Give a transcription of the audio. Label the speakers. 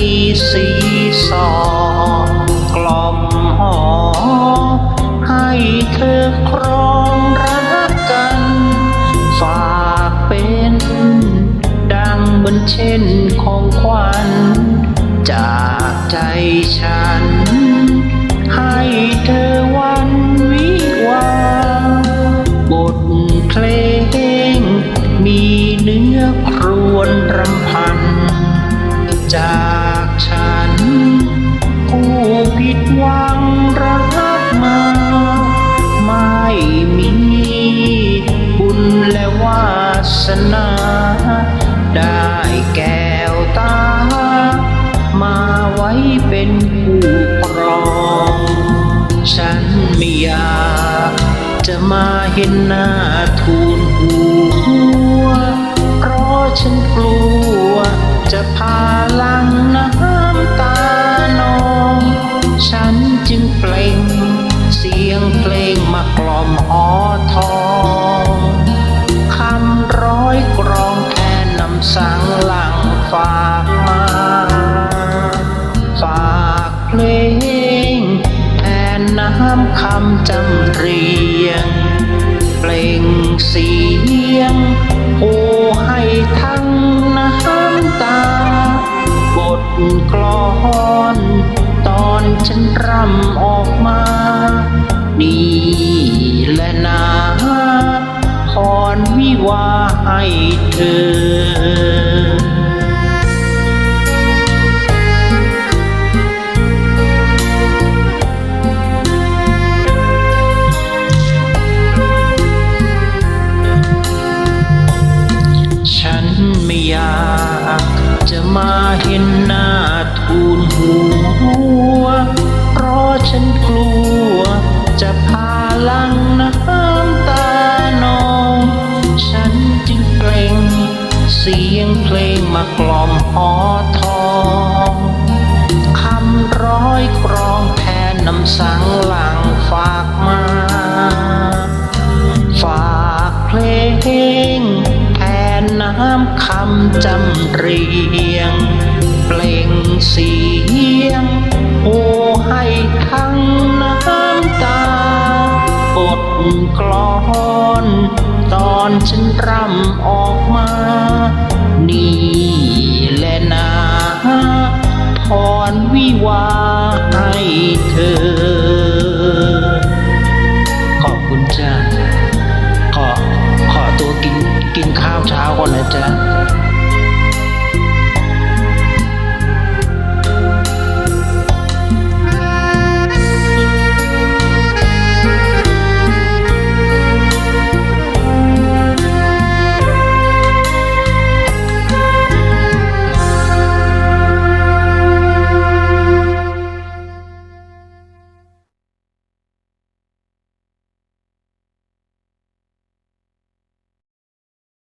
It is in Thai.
Speaker 1: รีสีสอกล่อมหอมให้เธอครองรักกัน ฝากเป็นดังเหมือนเช่นของขวัญ จากใจฉัน ให้เธอวันวิวา บทเพลง มีเนื้อครวนรำพันจาก แก้วตา มาไว้เป็นผู้ครอง ฉันไม่อยากจะมาเห็นหน้าทูลหัว เพราะฉันกลัวจะพาลังน้ำตานอง ฉันจึงเปล่งเสียงเพลงมากล่อมหอทอ น้ำคำจำเรียง เปล่งเสียง โอให้ทั้งน้ำตา บทกลอนตอนฉันรำออกมา นี่แหละนาพรวิวาให้เธอ ฉันกลัว จะพาลังน้ำตานอง ฉันจึงเปล่งเสียงเพลงมากล่อมหอทองคำร้อยกรองแทนน้ำสังหลังฝากมา ฝากเพลงแทนน้ำคำจำเรียง เปล่งเสียง โอให้ทั้งน้ำตาบดกลอนตอนฉันรำออกมา นี่แหละนาพรวิวาให้เธอ ขอบคุณจ้าขอขอตัวกินกินข้าวเช้าก่อนนะจ้า